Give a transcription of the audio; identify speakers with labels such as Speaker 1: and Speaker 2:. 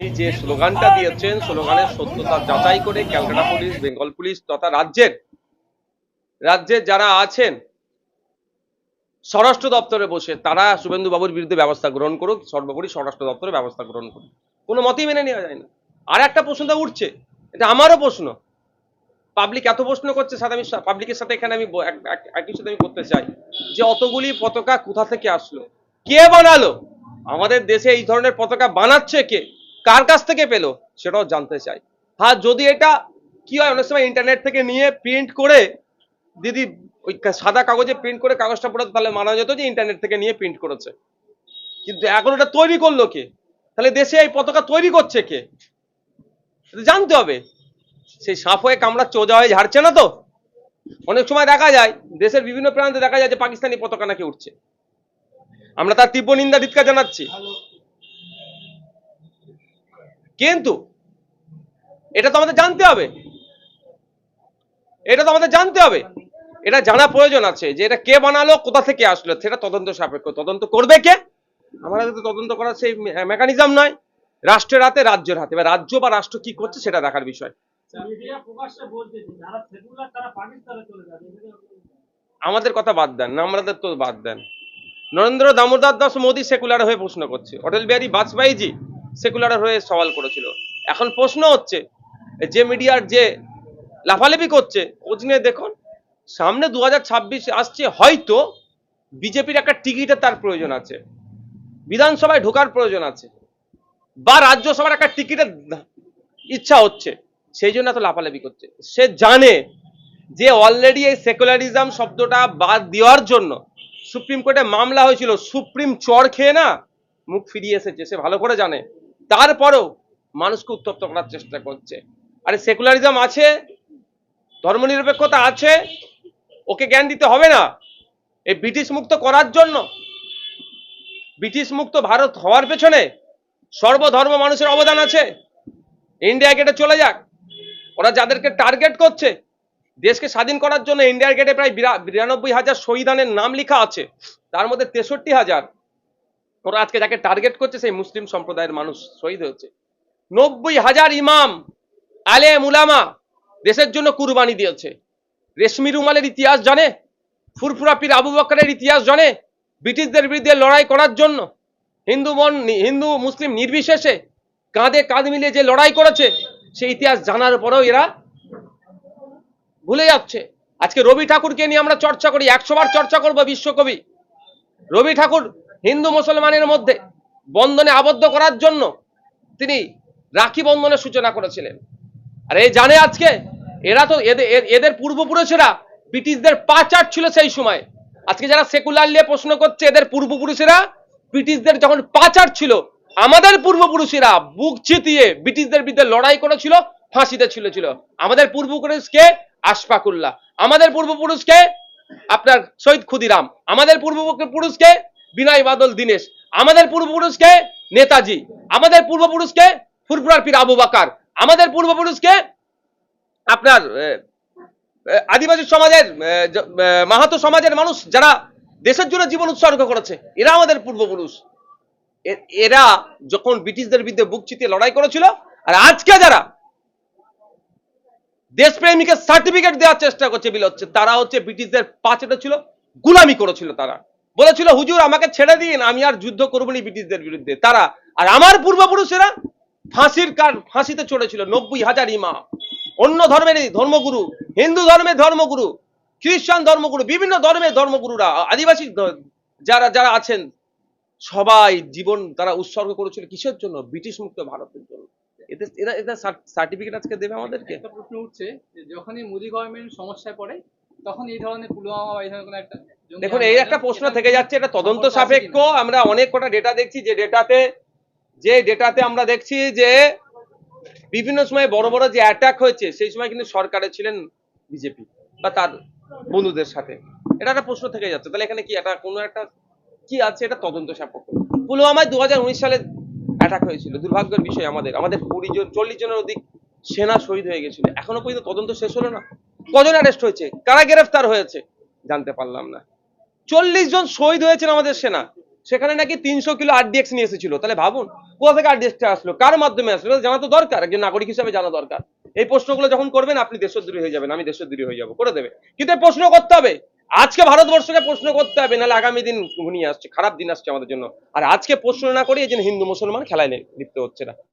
Speaker 1: তিনি যে স্লোগানটা দিয়েছেন, স্লোগানের সত্যতা যাচাই করে ক্যালকাটা পুলিশ, বেঙ্গল পুলিশ তথা রাজ্যের রাজ্যের যারা আছেন, স্বরাষ্ট্র দপ্তরে বসে তারা শুভেন্দু বাবুর বিরুদ্ধে ব্যবস্থা গ্রহণ করুক, সর্বোপরি স্বরাষ্ট্র দপ্তরে ব্যবস্থা গ্রহণ করুক। কোনো মতেই মেনে নেওয়া যায় না। আর একটা প্রশ্নটা উঠছে, এটা আমারও প্রশ্ন। পাবলিক এত প্রশ্ন করছে, সাথে আমি পাবলিকের সাথে এখানে আমি একই সাথে আমি করতে চাই, যে অতগুলি পতাকা কোথা থেকে আসলো? কে বানালো? আমাদের দেশে এই ধরনের পতাকা বানাচ্ছে কে? কার কাছ থেকে পেল সেটাও জানতে চাই। হ্যাঁ যদি এটা কি হয়, অনেক সময় ইন্টারনেট থেকে নিয়ে প্রিন্ট করে, দিদি ওই সাদা কাগজে প্রিন্ট করে কাগজটা পড়ে তাহলে মানা যেত যে ইন্টারনেট থেকে নিয়ে প্রিন্ট করেছে। কিন্তু এখন ওটা তৈরি করল কে? তাহলে দেশে এই পতাকা তৈরি করছে কে? জানতে হবে। সেই সাপ হয়ে কামড়া চোজা হয়ে ঝাড়ছে না তো? অনেক সময় দেখা যায়, দেশের বিভিন্ন প্রান্তে দেখা যায় যে পাকিস্তানি পতাকা নাকি উঠছে। আমরা তার তীব্র নিন্দা ধিৎকার জানাচ্ছি। কিন্তু এটা তো আমাদের জানতে হবে। এটা তো আমাদের জানতে হবে। এটা জানা প্রয়োজন আছে যে এটা কে বানালো, কোথা থেকে আসলো, সেটা তদন্ত সাপেক্ষ। তদন্ত করবে কে? আমাদের তো তদন্ত করার সেই মেকানিজম নয়। রাষ্ট্রের হাতে, রাজ্যের হাতে। এবার রাজ্য বা রাষ্ট্র কি করছে সেটা দেখার বিষয়। আমাদের কথা বাদ দেন, আমাদের তো বাদ দেন। নরেন্দ্র দামোদর দাস মোদী সেকুলার হয়ে প্রশ্ন করছে। অটল বিহারী বাজপেয়ীজি সেকুলার হয়ে সওয়াল করেছিল। এখন প্রশ্ন হচ্ছে, যে মিডিয়ার যে লাফালাফি করছে, খোঁজ নিয়ে দেখুন, সামনে দু আসছে, হয়তো বিজেপির একটা টিকিটের তার প্রয়োজন আছে, বিধানসভায় ঢোকার প্রয়োজন আছে, বা রাজ্যসভার একটা টিকিটের ইচ্ছা হচ্ছে, সেই জন্য এত লাফালাফি করছে। সে জানে যে অলরেডি এই সেকুলারিজম শব্দটা বাদ দেওয়ার জন্য সুপ্রিম কোর্টে মামলা হয়েছিল, সুপ্রিম চর খেয়ে না মুখ ফিরিয়ে এসেছে, সে ভালো করে জানে। তারপরেও মানুষকে উত্তপ্ত করার চেষ্টা করছে। আরে সেকুলারিজম আছে, ধর্মনিরপেক্ষতা আছে, ওকে জ্ঞান দিতে হবে না। এই ব্রিটিশ মুক্ত করার জন্য, ব্রিটিশ মুক্ত ভারত হওয়ার পেছনে সর্বধর্ম মানুষের অবদান আছে। ইন্ডিয়া গেটে চলে যাক। ওরা যাদেরকে টার্গেট করছে, দেশকে স্বাধীন করার জন্য ইন্ডিয়ার গেটে প্রায় বিরা- বিরানব্বই হাজার শহীদানের নাম লেখা আছে। তার মধ্যে তেষট্টি হাজার ওরা আজকে যাকে টার্গেট করছে সেই মুসলিম সম্প্রদায়ের মানুষ শহীদ হয়েছে। নব্বই হাজার ইমাম, আলে মুলামা দেশের জন্য কুরবানি দিয়েছে। রেশমি রুমালের ইতিহাস জানে, ফুরফুরা পীর আবু বকরের ইতিহাস জানে, ব্রিটিশদের বিরুদ্ধে লড়াই করার জন্য। হিন্দু মন, হিন্দু মুসলিম নির্বিশেষে কাঁধে কাঁধ মিলিয়ে যে লড়াই করেছে, সেই ইতিহাস জানার পরেও এরা ভুলে যাচ্ছে। আজকে রবি ঠাকুরকে নিয়ে আমরা চর্চা করি, একশো বার চর্চা করব বিশ্বকবি। রবি ঠাকুর হিন্দু মুসলমানের মধ্যে বন্ধনে আবদ্ধ করার জন্য তিনি রাখি বন্ধনের সূচনা করেছিলেন। আর এই জানে আজকে, এরা তো এদের এদের পূর্বপুরুষেরা ব্রিটিশদের পাচার ছিল সেই সময়। আজকে যারা সেকুলার নিয়ে প্রশ্ন করছে, এদের পূর্বপুরুষেরা ব্রিটিশদের যখন পাচার ছিল, আমাদের পূর্বপুরুষেরা বুক চিতিয়ে ব্রিটিশদের বিরুদ্ধে লড়াই করেছিল, ফাঁসিতে ছিল ছিল। আমাদের পূর্বপুরুষকে আশফাকুল্লাহ, আমাদের পূর্বপুরুষকে আপনার শহীদ ক্ষুদিরাম, আমাদের পূর্বপুরুষকে বিনয় বাদল দীনেশ। আমাদের পূর্বপুরুষকে নেতাজি, আমাদের পূর্বপুরুষকে ফুরফুরার পীর আবু বাকার, আমাদের পূর্বপুরুষকে আপনার আদিবাসী সমাজের মাহাতো সমাজের মানুষ যারা দেশের জন্য জীবন উৎসর্গ করেছে, এরা আমাদের পূর্বপুরুষ। এরা যখন ব্রিটিশদের বিরুদ্ধে বুক চিতিয়ে লড়াই করেছিল, আর আজকে যারা দেশপ্রেমিকের সার্টিফিকেট দেওয়ার চেষ্টা করছে বিল হচ্ছে, তারা হচ্ছে ব্রিটিশদের পাচেটা ছিল গুলামি করেছিল তারা। বলেছিল, হুজুর, আমাকে ছেড়ে দিন, আমি আর যুদ্ধ করব না ব্রিটিশদের বিরুদ্ধে। তারা, আর আমার পূর্বপুরুষেরা ফাঁসির কার, ফাঁসিতে চড়েছিল, নব্বই হাজার ইমা অন্য ধর্মের ধর্মগুরু, হিন্দু ধর্মের ধর্মগুরু, খ্রিস্টান ধর্মগুরু, বিভিন্ন ধর্মের ধর্মগুরুরা, আদিবাসী যারা যারা আছেন, সবাই জীবন তারা উৎসর্গ করেছিল কিসের জন্য? ব্রিটিশ মুক্ত ভারতের জন্য। এদের এরা এদের সার্টিফিকেট আজকে দেবে আমাদেরকে?
Speaker 2: একটা প্রশ্ন উঠছে যখনই মোদি গভর্নমেন্ট সমস্যায় পড়ে, তখন এই ধরনের পুলওয়ামা বা এই ধরনের কোনো একটা
Speaker 1: দেখুন এই একটা প্রশ্ন থেকে যাচ্ছে এটা তদন্ত সাপেক্ষ। আমরা অনেক কটা ডেটা দেখছি যে ডেটাতে যে ডেটাতে আমরা দেখছি যে বিভিন্ন সময় বড় বড় যে অ্যাটাক হয়েছে সেই সময় কিন্তু সরকারে ছিলেন বিজেপি বা তার বন্ধুদের সাথে। এটা একটা প্রশ্ন থেকে যাচ্ছে। তাহলে এখানে কি একটা কোনো একটা কি আছে? এটা তদন্ত সাপেক্ষ। পুলওয়ামায় দু হাজার উনিশ সালে অ্যাটাক হয়েছিল। দুর্ভাগ্যের বিষয় আমাদের। আমাদের কুড়ি জন চল্লিশ জনের অধিক সেনা শহীদ হয়ে গেছিল। এখনও পর্যন্ত তদন্ত শেষ হলো না। কজন অ্যারেস্ট হয়েছে? কারা গ্রেফতার হয়েছে? জানতে পারলাম না। চল্লিশ জন শহীদ হয়েছেন আমাদের সেনা। সেখানে নাকি তিনশো কিলো আরডিএক্স নিয়ে এসেছিল। তাহলে ভাবুন, কোথা থেকে আরডিএক্সটা আসলো? কার মাধ্যমে আসলো? জানা তো দরকার, একজন নাগরিক হিসাবে জানা দরকার। এই প্রশ্নগুলো যখন করবেন, আপনি দেশদ্রোহী হয়ে যাবেন, আমি দেশদ্রোহী হয়ে যাব, করে দেবে কিন্তু প্রশ্ন করতে হবে। আজকে ভারতবর্ষকে প্রশ্ন করতে হবে, নাহলে আগামী দিন ঘনিয়ে আসছে, খারাপ দিন আসছে আমাদের জন্য। আর আজকে প্রশ্ন না করে এই যে হিন্দু মুসলমান খেলায় লিপ্ত হচ্ছে না।